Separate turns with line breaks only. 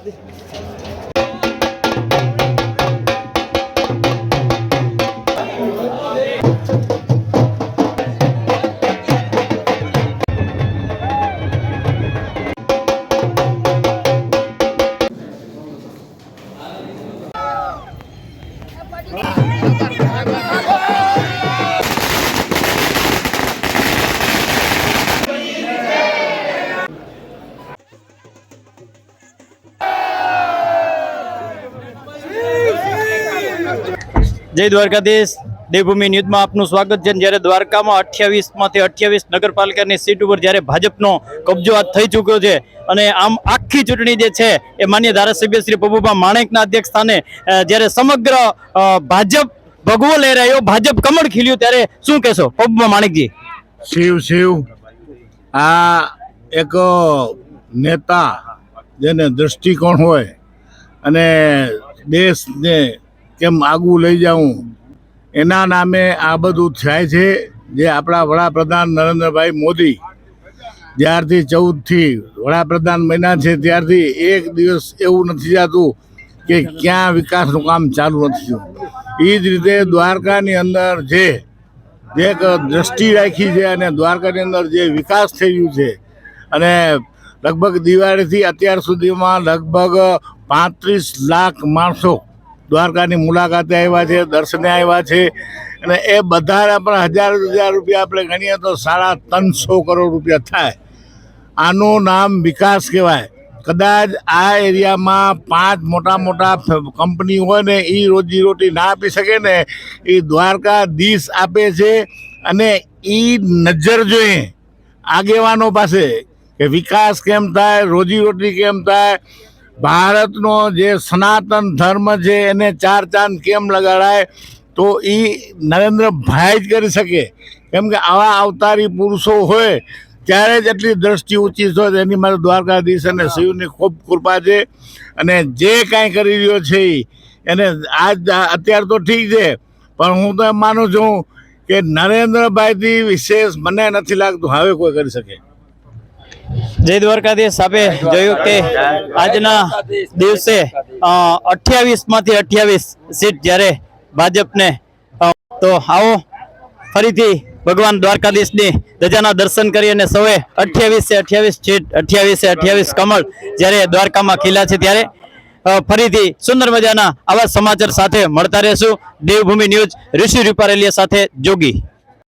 É, ele. Ah! જય દ્વારકાધીશ. દેવભૂમિ ન્યૂઝમાં આપનું સ્વાગત છે. જ્યારે દ્વારકામાં અઠ્યાવીસમાંથી અઠ્યાવીસ નગરપાલિકાની સીટ ઉપર જ્યારે ભાજપનો કબજો હાથ થઈ ચૂક્યો છે અને આમ આખી ચૂંટણી જે છે એ માન્ય ધારાસભ્ય શ્રી પ્રભુભા માણેકના અધ્યક્ષ સ્થાને જ્યારે સમગ્ર ભાજપ ભગવો લઈ રહ્યો ભાજપ કમળ ખીલ્યું, ત્યારે શું કહેશો? પબુભા માણેકજી.
શિવ શિવ. આ એક નેતા જેને દૃષ્ટિકોણ હોય અને દેશને કેમ આગું લઈ જાઉં? એના નામે આ બધું થાય છે જે આપણા વડાપ્રધાન નરેન્દ્રભાઈ મોદી જ્યારથી ચૌદથી વડાપ્રધાન બન્યા છે, ત્યારથી એક દિવસ એવું નથી જતું કે ક્યાં વિકાસનું કામ ચાલુ નથી થયું. એ જ રીતે દ્વારકાની અંદર જે એક દ્રષ્ટિ રાખી છે અને દ્વારકાની અંદર જે વિકાસ થઈ રહ્યું છે અને લગભગ દિવાળીથી અત્યાર સુધીમાં લગભગ પાંત્રીસ લાખ માણસો દ્વારકાની મુલાકાતે આવ્યા છે, દર્શને આવ્યા છે. અને એ બધા પણ હજાર હજાર રૂપિયા આપણે ગણીએ તો સાડા ત્રણસો કરોડ રૂપિયા થાય. આનું નામ વિકાસ કહેવાય. કદાચ આ એરિયામાં પાંચ મોટા મોટા કંપની હોય ને એ રોજીરોટી ના આપી શકે ને એ દ્વારકા દીશ આપે છે અને એ નજર જોઈએ. આગેવાનો પાસે કે વિકાસ કેમ થાય રોજીરોટી કેમ થાય ભારતનો જે સનાતન ધર્મ છે એને ચાર ચાંદ કેમ લગાડાય? તો એ નરેન્દ્રભાઈ જ કરી શકે. કેમ કે આવા અવતારી પુરુષો હોય ત્યારે જ એટલી દ્રષ્ટિ ઊંચી હોય એની મારે દ્વારકાધીશ અને શિવની ખૂબ કૃપા છે. અને જે કાંઈ કરી રહ્યો છે એ એને આજ અત્યારે તો ઠીક છે. પણ હું તો એમ માનું છું કે નરેન્દ્રભાઈથી વિશેષ મને નથી લાગતું હવે કોઈ કરી શકે.
જય દ્વારકાધીશ આપે જોયું કે આજના દિવસે અઠ્યાવીસમાંથી અઠ્યાવીસ સીટ જ્યારે ભાજપને તો આવો, ફરીથી ભગવાન દ્વારકાધીશની ધજાના દર્શન કરી અને સૌએ અઠ્યાવીસે અઠ્યાવીસ સીટ, અઠ્યાવીસે અઠ્યાવીસ કમળ જ્યારે દ્વારકામાં ખીલા છે ત્યારે ફરીથી સુંદર મજાના આવા સમાચાર સાથે મળતા રહેશું. દેવભૂમિ ન્યૂઝ ઋષિ રૂપારેલિયા સાથે જોગી.